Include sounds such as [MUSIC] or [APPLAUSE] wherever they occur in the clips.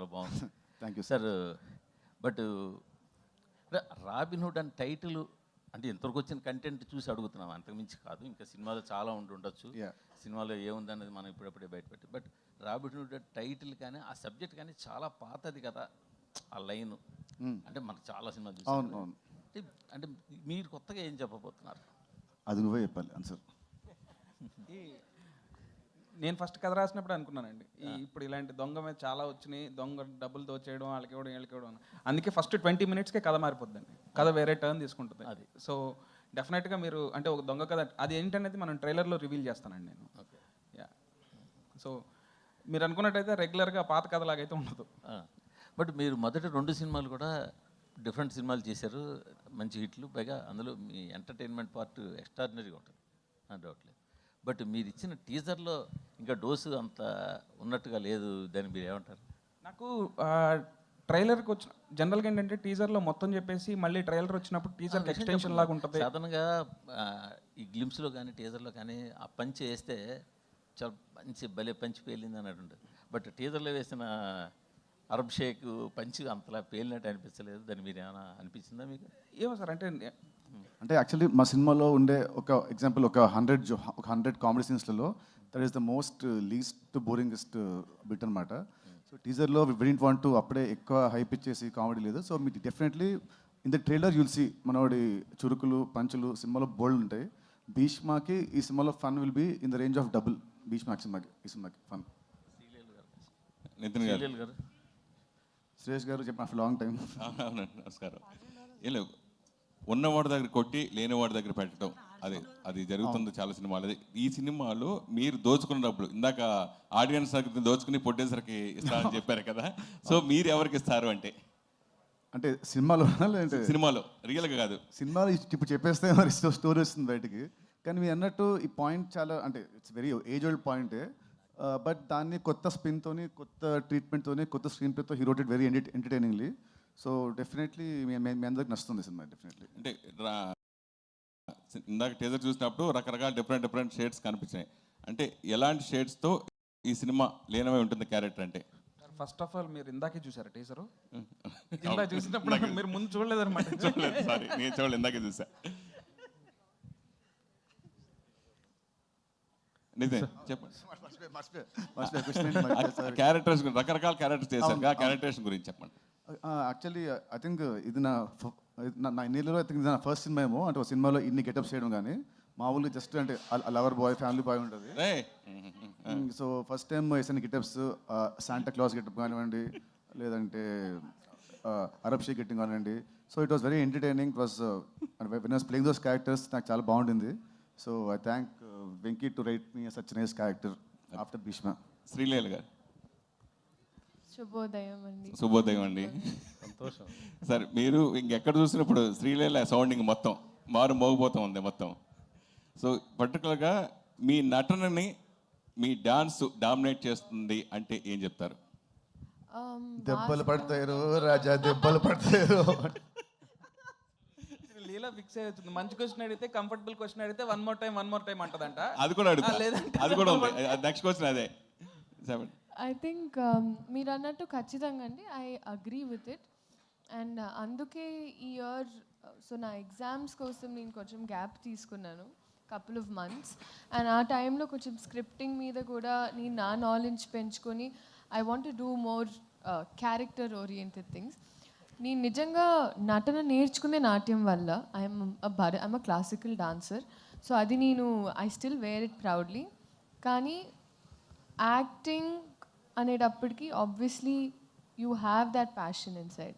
చాలా బాగుంది. Thank you sir but Robinhood అని టైటిల్ అంటే ఇంతవరకు వచ్చిన కంటెంట్ చూసి అడుగుతున్నాం. అంతకుమించి కాదు. ఇంకా సినిమాలో చాలా ఉండి ఉండొచ్చు. సినిమాలో ఏముందనేది మనం ఇప్పుడప్పుడే బయటపెట్టి. బట్ రాబిన్హుడ్ టైటిల్ కానీ ఆ సబ్జెక్ట్ కానీ చాలా పాతది కదా ఆ లైన్. అంటే మనకు చాలా సినిమా చూసాం అవును, కదా. అవును. అంటే అంటే మీరు కొత్తగా ఏం చెప్పబోతున్నారు? అది నువ్వే చెప్పాలి. ఆన్సర్ [LAUGHS] నేను ఫస్ట్ కథ రాసినప్పుడు అనుకున్నానండి. ఈ ఇప్పుడు ఇలాంటి దొంగ మీద చాలా వచ్చినాయి దొంగ డబ్బులు దోచేయడం వాళ్ళకి ఇవ్వడం వీళ్ళకి ఇవ్వడం అని. అందుకే ఫస్ట్ ట్వంటీ మినిట్స్కే కథ మారిపోద్దండి. కథ వేరే టర్న్ తీసుకుంటుంది. అది. సో డెఫినెట్గా మీరు అంటే ఒక దొంగ కథ అది ఏంటనేది మనం ట్రైలర్లో రివీల్ చేస్తానండి నేను. ఓకే. యా సో మీరు అనుకున్నట్టయితే రెగ్యులర్గా పాత కథలాగైతే ఉండదు. బట్ మీరు మొదటి రెండు సినిమాలు కూడా డిఫరెంట్ సినిమాలు చేశారు మంచి హిట్లు పైగా అందులో మీ ఎంటర్టైన్మెంట్ పార్ట్ ఎక్స్ట్రాడినరీగా ఉంటుంది. డౌట్ లేదు. బట్ మీరు ఇచ్చిన టీజర్లో ఇంకా డోసు అంత ఉన్నట్టుగా లేదు దాన్ని మీరు ఏమంటారు నాకు ట్రైలర్కి వచ్చిన జనరల్గా ఏంటంటే టీజర్లో మొత్తం చెప్పేసి మళ్ళీ ట్రైలర్ వచ్చినప్పుడు టీజర్కి ఎక్స్టెన్షన్ లాగా ఉంటుంది సాధారణంగా ఈ గ్లిమ్స్లో కానీ టీజర్లో కానీ ఆ పంచి వేస్తే చాలా మంచి భలే పంచి పేలింది అన్నట్టు ఉంటుంది. బట్ టీజర్లో వేసిన అరబ్ షేక్ పంచి అంతలా పేలినట్టు అనిపించలేదు దాన్ని మీరు ఏమైనా అనిపించిందా మీకు? ఏమో సార్ అంటే అంటే యాక్చువల్లీ మా సినిమాలో ఉండే ఒక ఎగ్జాంపుల్ ఒక హండ్రెడ్ జో ఒక hundred comedy సీన్స్లలో that is the most least boringest bit అనమాట సో టీజర్లో వెరింట్ వాంట్ టు అప్పుడే ఎక్కువ హైప్ ఇచ్చేసి కామెడీ లేదు. సో మీకు definitely in the trailer you'll see మనవాడి చురుకులు పంచులు సినిమాలో బోల్డ్ ఉంటాయి. భీష్మాకి ఈ సినిమాలో fun will be in the range of double భీష్మాకి సినిమాకి ఈ సినిమాకి ఫన్ నితిన్ గారు. సురేష్ గారు. చెప్పిన లాంగ్ టైం నమస్కారం. ఏం లేవు. ఉన్నవాడి దగ్గర కొట్టి లేనివాడి దగ్గర పెట్టడం. అది అది జరుగుతుంది చాలా సినిమాలు. ఈ సినిమాలో మీరు దోచుకున్న డబ్బులు ఇందాక ఆడియన్స్ దగ్గర దోచుకుని పొట్టేసరికి ఇస్తారని చెప్పారు కదా. సో మీరు ఎవరికి ఇస్తారు అంటే? అంటే సినిమాలో సినిమాలో రియల్గా కాదు. సినిమాలో ఇప్పుడు చెప్పేస్తే మరి స్టోరీ వస్తుంది బయటికి. కానీ మీరు అన్నట్టు ఈ పాయింట్ చాలా అంటే ఇట్స్ వెరీ ఏజ్ ఓల్డ్ పాయింటే బట్ దాన్ని కొత్త స్పిన్తోని కొత్త ట్రీట్మెంట్తోని కొత్త స్క్రీన్ ప్లేతో he wrote it very entertainingly so definitely మీ అందరికి నచ్చుతుంది సినిమా డెఫినెట్లీ అంటే ఇందాక టీజర్ చూసినప్పుడు రకరకాల డిఫరెంట్ డిఫరెంట్ షేడ్స్ కనిపించాయి. అంటే ఎలాంటి షేడ్స్తో ఈ సినిమా లీనమై ఉంటుంది క్యారెక్టర్ అంటే? ఫస్ట్ ఆఫ్ ఆల్ మీరు ఇందాకే చూసారా టీజరు ఇందాక చూసినప్పుడు మీరు ముందు చూడలేదన్నమాట. [LAUGHS] చూడలేదు సారీ నేను చూడలేదు ఇందాకే చూసా. నిజం చెప్పండి క్యారెక్టర్స్ రకరకాల క్యారెక్టర్స్ చేశారు ఆ క్యారెక్టర్స్ గురించి చెప్పండి. యాక్చువల్లీ ఐ థింక్ ఇది నా నా- ఇన్నిలో ఐ థింక్ ఇది నా ఫస్ట్ సినిమా ఏమో. అంటే ఒక సినిమాలో ఇన్ని గెటప్స్ చేయడం కానీ మామూలుగా జస్ట్ అంటే లవర్ బాయ్ ఫ్యామిలీ బాయ్ ఉంటుంది. సో ఫస్ట్ టైం వేసిన గిటప్స్ శాంటా క్లాస్ గెటప్ కానివ్వండి లేదంటే అరబ్ షేక్ గెట్టింగ్ కానివ్వండి. So it was very entertaining it was when was playing those characters నాకు చాలా బాగుండింది. So I thank Venky to write me such nice character after Bheeshma Sreeleela garu. శుభోదయం అండి శుభోదయం అండి సంతోషం. సరే మీరు ఇంకెక్కడ చూసినప్పుడు శ్రీలీల సౌండింగ్ మొత్తం మారు మోగిపోతూ ఉంది మొత్తం. సో పర్టికులర్గా మీ నటనని మీ డాన్స్ డామినేట్ చేస్తుంది అంటే ఏం చెప్తారు? Um, దెబ్బలు పడతారు రాజా దెబ్బలు పడతారు లీలా ఫిక్స్ వచ్చింది మంచి క్వశ్చన్ అడిగితే కంఫర్టబుల్ క్వశ్చన్ అడిగితే one more time one more time అంటదంట. అది కూడా అడుగుతా. లేదంటే అది కూడా ఉంది. నెక్స్ట్ క్వశ్చన్ అదే. చెప్పండి ఐ థింక్ um, మీరు అన్నట్టు ఖచ్చితంగా అండి. I agree with it and అందుకే ఈ ఇయర్ సో uh, నా ఎగ్జామ్స్ కోసం నేను కొంచెం గ్యాప్ తీసుకున్నాను. కపుల్ ఆఫ్ మంత్స్ అండ్ ఆ టైంలో కొంచెం స్క్రిప్టింగ్ మీద కూడా నేను నా నాలెడ్జ్ పెంచుకొని I want do more character oriented things నేను నిజంగా నటన నేర్చుకునే నాట్యం వల్ల I'm భర I'm a classical dancer so అది నేను I still wear it proudly కానీ యాక్టింగ్ అనేటప్పటికి obviously you have that passion inside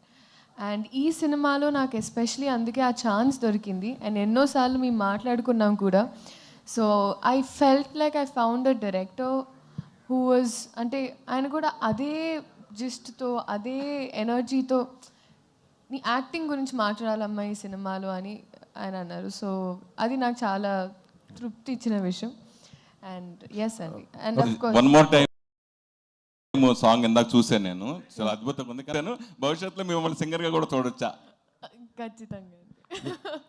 and ఈ సినిమాలో నాకు ఎస్పెషలీ అందుకే ఆ ఛాన్స్ దొరికింది. అండ్ ఎన్నోసార్లు మేము మాట్లాడుకున్నాం కూడా. So I felt like I found a director who was అంటే ఆయన కూడా అదే జిస్ట్తో అదే ఎనర్జీతో నీ యాక్టింగ్ గురించి మాట్లాడాలమ్మా ఈ సినిమాలో అని ఆయన అన్నారు. సో అది నాకు చాలా తృప్తి ఇచ్చిన విషయం. అండ్ ఎస్ అండి and of course one more time song ఇందాక చూసాను నేను. చాలా అద్భుతంగా ఉంది. కానీ నేను భవిష్యత్తులో మిమ్మల్ని సింగర్గా కూడా చూడొచ్చా? ఖచ్చితంగా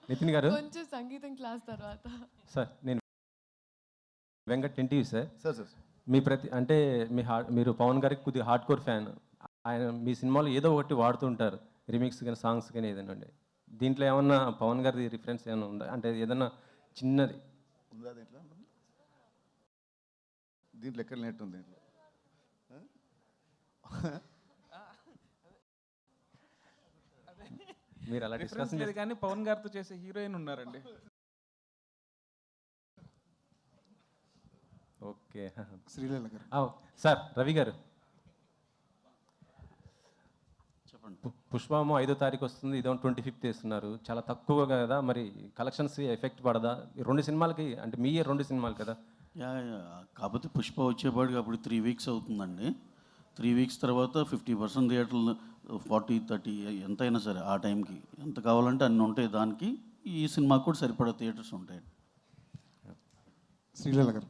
నితిన్ గారు? కొంచెం సంగీతం క్లాస్ తర్వాత. సార్ నేను Venkat NTV sir. Sir sir. మీ ప్రతి అంటే మీ హార్ట్ మీరు పవన్ గారికి కొద్దిగా హార్డ్ కోర్ ఫ్యాన్ ఆయన మీ సినిమాలో ఏదో ఒకటి వాడుతుంటారు రిమిక్స్ కానీ సాంగ్స్ కానీ ఏదైనా ఉండే. దీంట్లో ఏమన్నా పవన్ గారి రిఫరెన్స్ ఏమైనా ఉందా? అంటే ఏదైనా చిన్నది. ఉందా దీంట్లో? దీంట్లో ఎక్కడ నెట్ ఉంది? దీంట్లో మీరు అలా డిస్కషన్ లేదు కానీ పవన్ గారితో చేసే హీరోయిన్ ఉన్నారండి. ఓకే. శ్రీలీల గారు. సార్ రవి గారు. చెప్పండి. పుష్పము ఐదో తారీఖు వస్తుంది ఇదో ట్వంటీ ఫిఫ్త్ వేస్తున్నారు చాలా తక్కువ కదా మరి కలెక్షన్స్ ఎఫెక్ట్ పడదా? ఈ రెండు సినిమాలకి అంటే మీ రెండు సినిమాలు కదా. కాకపోతే పుష్ప వచ్చేపాటికి అప్పుడు త్రీ వీక్స్ అవుతుందండి. త్రీ వీక్స్ తర్వాత ఫిఫ్టీ పర్సెంట్ థియేటర్లు ఫార్టీ థర్టీ ఎంతైనా సరే ఆ టైంకి ఎంత కావాలంటే అన్ని ఉంటాయి దానికి. ఈ సినిమాకి కూడా సరిపడా థియేటర్స్ ఉంటాయి. శ్రీలీల గారు.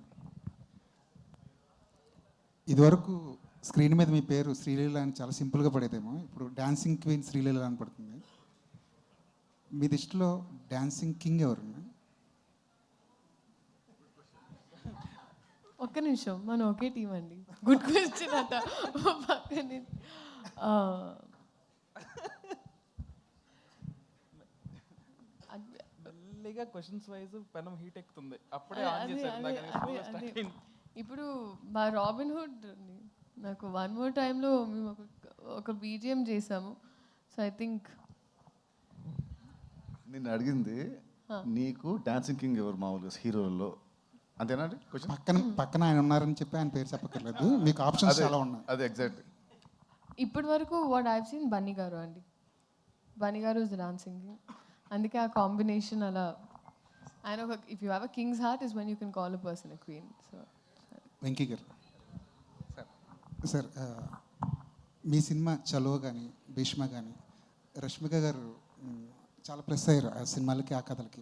ఇదివరకు స్క్రీన్ మీద మీ పేరు శ్రీలీల అని చాలా సింపుల్గా పడేదేమో. ఇప్పుడు డాన్సింగ్ క్వీన్ శ్రీలీల అని పడుతుంది. మీ దృష్టిలో డాన్సింగ్ కింగ్ ఎవరండి ఒక్క నిమిషం. మనం ఒకే టీం అండి. గుడ్ క్వశ్చన్ అట. పక్కనే మెల్లిగా క్వశ్చన్స్ వైజ్ పెనం హీట్ ఎక్కుతుంది. అప్పుడే ఆన్ చేశారు. ఇప్పుడు మా రాబిన్ హుడ్ ఉంది. నాకు వన్ మోర్ టైంలో మేము ఒక ఒక బీజిఎం చేసాము. సో ఐ థింక్ నిన్ను అడిగింది నీకు డాన్సింగ్ కింగ్ ఎవరు మామూలుగా? హీరోల్లో అంతేనా అండి? క్వశ్చన్ పక్కన పక్కన ఆయన ఉన్నారని చెప్పి ఆయన పేరు చెప్పక్కర్లేదు. మీకు ఆప్షన్స్ చాలా ఉన్నాయి. అదే ఎగ్జాక్ట్ ఇప్పటి వరకు వాట్ ఐవ్ సీన్ బన్నీ గారు అండి. బన్నీ గారు ఇస్ డాన్సింగ్ అందుకే ఆ కాంబినేషన్ అలా ఆయన ఒక if you have a king's heart is one you can call a person a queen so Venky garu. Sir me cinema చలో కానీ భీష్మ కానీ రష్మిక గారు చాలా ప్లస్ అయ్యారు ఆ సినిమాలకి ఆ కథలకి.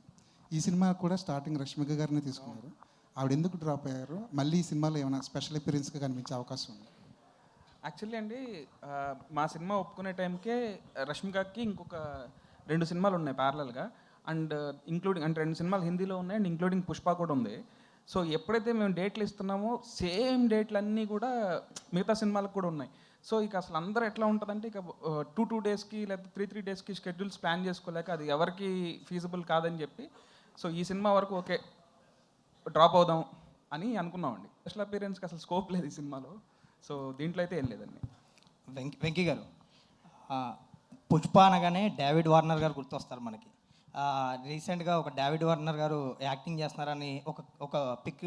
ఈ సినిమా కూడా స్టార్టింగ్ రష్మిక గారిని తీసుకున్నారు. ఆవిడ ఎందుకు డ్రాప్ అయ్యారు? మళ్ళీ ఈ సినిమాలో ఏమైనా స్పెషల్ అపీరెన్స్గా కనిపించే అవకాశం ఉంది? యాక్చువల్లీ అండి మా సినిమా ఒప్పుకునే టైంకే రష్మికకి ఇంకొక రెండు సినిమాలు ఉన్నాయి ప్యారలల్గా అండ్ ఇంక్లూడింగ్ అంటే రెండు సినిమాలు హిందీలో ఉన్నాయి అండ్ ఇంక్లూడింగ్ పుష్ప కూడా ఉంది. సో ఎప్పుడైతే మేము డేట్లు ఇస్తున్నామో సేమ్ డేట్లు అన్నీ కూడా మిగతా సినిమాలకు కూడా ఉన్నాయి. సో ఇక అసలు అందరూ ఎట్లా ఉంటుందంటే ఇక టూ టూ డేస్కి లేకపోతే త్రీ త్రీ డేస్కి షెడ్యూల్స్ ప్లాన్ చేసుకోలేక అది ఎవరికి ఫీజిబుల్ కాదని చెప్పి సో ఈ సినిమా వరకు ఓకే. డ్రాప్ అవుదాం అని అనుకున్నామండి. స్పెషల్ అపీరెన్స్కి అసలు స్కోప్ లేదు ఈ సినిమాలో. సో దీంట్లో అయితే ఏం లేదండి. వెంకి వెంకీ గారు పుష్ప అనగానే డేవిడ్ వార్నర్ గారు గుర్తొస్తారు మనకి. రీసెంట్గా ఒక డేవిడ్ వార్నర్ గారు యాక్టింగ్ చేస్తున్నారని ఒక ఒక పిక్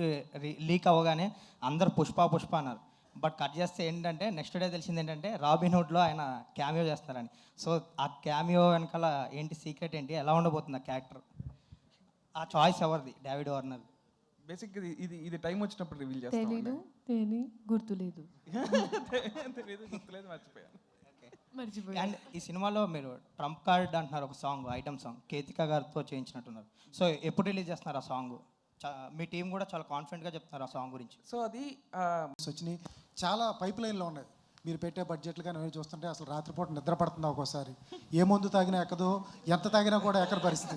లీక్ అవ్వగానే అందరు పుష్ప పుష్ప అన్నారు. బట్ కట్ చేస్తే ఏంటంటే నెక్స్ట్ డే తెలిసింది ఏంటంటే రాబిన్హుడ్లో ఆయన క్యామియో చేస్తున్నారని సో ఆ క్యామియో వెనకాల ఏంటి సీక్రెట్ ఏంటి ఎలా ఉండబోతుంది ఆ క్యారెక్టర్ ఆ చాయిస్ ఎవరిది? డేవిడ్ వార్నర్ బేసిక్ ఇది ఇది ఇది టైం వచ్చినప్పుడు రివీల్ చేస్తాం తెలీదు తెలి గుర్తులేదు. [LAUGHS] తెలియదు గుర్తులేదు మర్చిపోయాను. అండ్ ఈ సినిమాలో మీరు ట్రంప్ కార్డ్ అంటున్నారు ఒక సాంగ్ ఐటమ్ సాంగ్ కేతిక గారితో చేయించినట్టున్నారు. సో ఎప్పుడు రిలీజ్ చేస్తున్నారు ఆ సాంగ్ మీ టీం కూడా చాలా కాన్ఫిడెంట్గా చెప్తున్నారు ఆ సాంగ్ గురించి. సో అది వచ్చినాయి చాలా పైప్ లైన్లో ఉన్నాయి. మీరు పెట్టే బడ్జెట్లు కానీ అవన్నీ చూస్తుంటే అసలు రాత్రిపూట నిద్ర పడుతుంది ఒక్కోసారి. ఏ మందు తాగినా ఎక్కదు ఎంత తాగినా కూడా ఎక్కడ పరిస్థితి?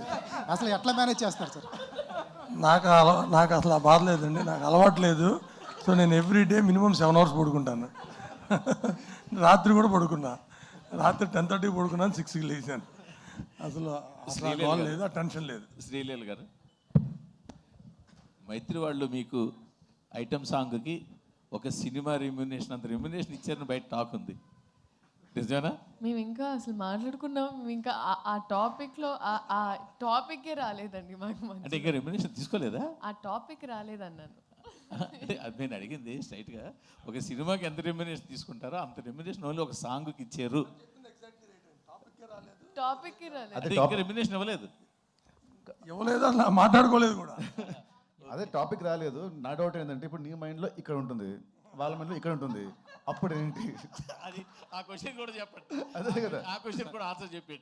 అసలు ఎట్లా మేనేజ్ చేస్తారు సార్? నాకు అల నాకు అసలు ఆ బాధ లేదండి నాకు అలవాటు లేదు. సో నేను every day minimum seven hours పడుకుంటాను. [LAUGHS] రాత్రి కూడా పడుకున్నా. రాత్రి టెన్ థర్టీకి పడుకున్నాను సిక్స్కి లేచాను. అసలు అసలు ఆ గోల లేదు ఆ టెన్షన్ లేదు. శ్రీలీల గారు మైత్రి వాళ్ళు మీకు ఐటమ్ సాంగ్కి ఒక సినిమా రెమ్యునేషన్ అంత రెమ్యునేషన్ ఇచ్చారని బయట టాక్ ఉంది. నిజమేనా? మేము ఇంకా అసలు మాట్లాడుకున్నాం మేము ఇంకా ఆ- ఆ టాపిక్లో ఆ- ఆ టాపికే రాలేదండి మాకు. అంటే ఇంకా రెమ్యునేషన్ తీసుకోలేదా? ఆ టాపిక్ రాలేదన్నాను. అది నేను అడిగింది స్ట్రైట్గా ఒక సినిమాకి ఎంత రెమ్యునేషన్ తీసుకుంటారో అంత రెమ్యునేషన్ ఓన్లీ ఒక సాంగ్కి ఇచ్చారు. టాపిక్ రాలేదు. ఇంకా రెమ్యునేషన్ ఇవ్వలేదు ఇవ్వలేదు. అసలు మాట్లాడుకోలేదు కూడా. [LAUGHS] అదే టాపిక్ రాలేదు. నా డౌట్ ఏంటంటే ఇప్పుడు నీ మైండ్లో ఇక్కడ ఉంటుంది. వాళ్ళ మైండ్లో ఇక్కడ ఉంటుంది. అప్పుడు ఏంటి అది ఆ క్వశ్చన్ కూడా చెప్పండి. అదే కదా. ఆ క్వశ్చన్ కూడా ఆన్సర్ చెప్పండి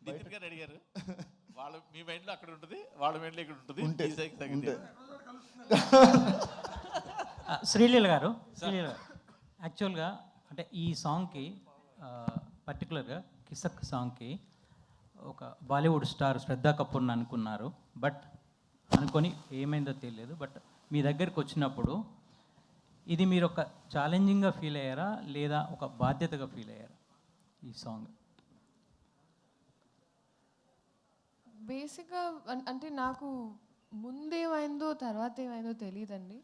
నితిన్ గారు అడిగారు. వాళ్ళ మీ మైండ్లో అక్కడ ఉంటుంది వాళ్ళ మైండ్లో ఇక్కడ ఉంటుంది. ఉంటే ఈ సైకి సంగతి ఉంటే. ఆ, శ్రీలీల గారు శ్రీలీల గారు. యాక్చువల్గా అంటే ఈ సాంగ్కి పర్టికులర్గా కిసక్ సాంగ్కి ఒక బాలీవుడ్ స్టార్ శ్రద్ధా కపూర్ని అనుకున్నారు. బట్ అనుకొని ఏమైందో తెలియదు బట్ మీ దగ్గరికి వచ్చినప్పుడు ఇది మీరు ఒక ఛాలెంజింగ్గా ఫీల్ అయ్యారా? లేదా ఒక బాధ్యతగా ఫీల్ అయ్యారా ఈ సాంగ్ బేసిక్గా అంటే నాకు ముందేమైందో తర్వాత ఏమైందో తెలియదండి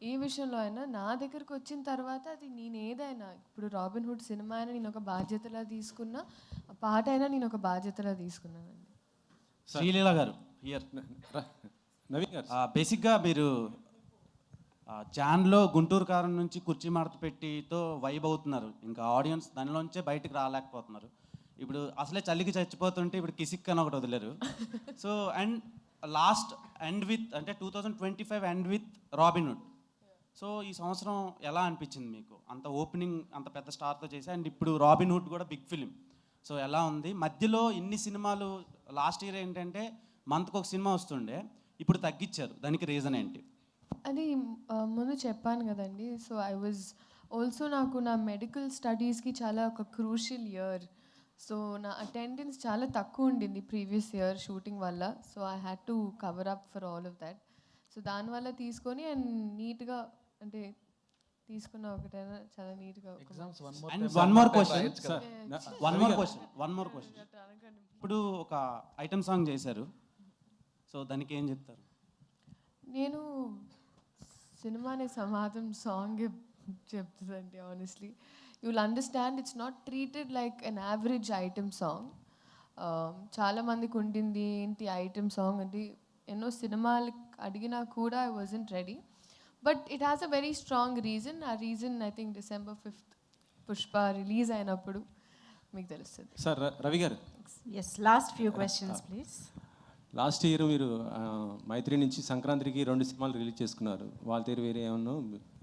ఏ విషయంలో అయినా నా దగ్గరకు వచ్చిన తర్వాత అది నేను ఏదైనా ఇప్పుడు రాబిన్ హుడ్ సినిమా అయినా నేను ఒక బాధ్యతలా తీసుకున్నా ఆ పాట అయినా నేను ఒక బాధ్యతలా తీసుకున్నానండి. శ్రీలీల గారు హియర్ నవీన్ గారు. బేసిక్గా మీరు జాన్లో గుంటూరు కారం నుంచి కుర్చీ మడత పెట్టితో వైబ్ అవుతున్నారు. ఇంకా ఆడియన్స్ దానిలోంచే బయటకు రాలేకపోతున్నారు. ఇప్పుడు అసలే చలికి చచ్చిపోతుంటే ఇప్పుడు కిసిక్ అని ఒకటి వదిలేరు. [LAUGHS] So and last end with అంటే two thousand twenty five end with Robinhood so ఈ సంవత్సరం ఎలా అనిపించింది మీకు? అంత ఓపెనింగ్ అంత పెద్ద స్టార్తో చేసి అండ్ ఇప్పుడు రాబిన్హుడ్ కూడా బిగ్ ఫిలిం. సో ఎలా ఉంది? మధ్యలో ఇన్ని సినిమాలు లాస్ట్ ఇయర్ ఏంటంటే మంత్కి ఒక సినిమా వస్తుండే. ఇప్పుడు తగ్గించారు. దానికి రీజన్ ఏంటి? అది ముందు చెప్పాను కదండి. సో ఐ వాజ్ ఆల్సో నాకు నా మెడికల్ స్టడీస్కి చాలా ఒక క్రూషియల్ ఇయర్ సో నా అటెండెన్స్ చాలా తక్కువ ఉండింది ప్రీవియస్ ఇయర్ షూటింగ్ వల్ల. So I had to cover up for all of that so దానివల్ల తీసుకొని అండ్ నీట్గా అంటే తీసుకున్న ఒకటైనా చాలా నీట్గా one more question one more question one more question ఇప్పుడు ఒక ఐటమ్ సాంగ్ చేశారు. సో దానికి ఏం చెప్తారు? నేను సినిమానే సమాధం సాంగ్ చెప్తుందండి honestly you will understand it's not treated like an average item song చాలా మందికి ఉండింది ఏంటి ఐటమ్ సాంగ్ అంటే ఎన్నో సినిమాలు అడిగినా కూడా I wasn't ready but it has a very strong reason ఆ reason I think December fifth Pushpa release అయినప్పుడు మీకు తెలుస్తుంది. Sir Ravi garu. Yes last few questions please last year మీరు మైత్రి నుంచి సంక్రాంతికి రెండు సినిమాలు రిలీజ్ చేసుకున్నారు. వాళ్ళ తీరు వేరే ఏమన్నా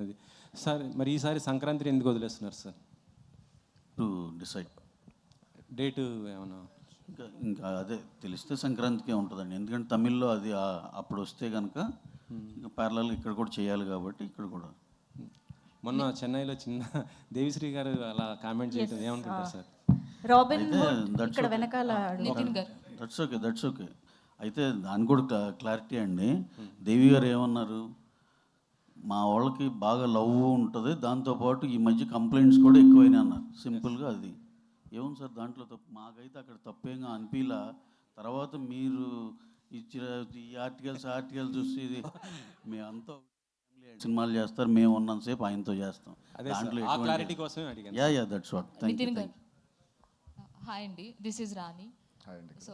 అది. సార్ మరి ఈసారి సంక్రాంతిని ఎందుకు వదిలేస్తున్నారు సార్? To decide. డేటు ఏమన్నా? ఇంకా ఇంకా అదే తెలిస్తే సంక్రాంతికే ఉంటుందండి. ఎందుకంటే తమిళ్ళో అది అప్పుడు వస్తే కనుక ఇంకా ప్యారలల్ ఇక్కడ కూడా చేయాలి కాబట్టి ఇక్కడ కూడా. మొన్న చెన్నైలో చిన్న దేవిశ్రీ గారు అలా కామెంట్ చేయడం ఏమనుకుంటారు సార్? రాబిన్ అయితే హుడ్ that's ఇక్కడ okay. వెనకాల నితిన్ గారు. దట్స్ ఓకే దట్స్ ఓకే అయితే దాని కూడా క్లారిటీ అండి. దేవి గారు ఏమన్నారు? మా వాళ్ళకి బాగా లవ్ ఉంటుంది. దాంతోపాటు ఈ మధ్య కంప్లైంట్స్ కూడా ఎక్కువైనా అన్నారు. సింపుల్గా అది. ఏముంది సార్ దాంట్లో తప్పు? మాకైతే అక్కడ తప్పేంగా అనిపించలా తర్వాత మీరు ఇచ్చిన ఈ ఆర్టికల్స్ ఆర్టికల్స్ చూసి ఇది మేమంతా సినిమాలు చేస్తారు. మేము ఉన్నంతసేపు ఆయనతో చేస్తాం. దాంట్లో ఆ ఎటువంటి- clarity కోసమే అడిగాను. Ya ya that's what thank you hi అండి. దిస్ ఇస్ రాణి హాయ్ అండి సో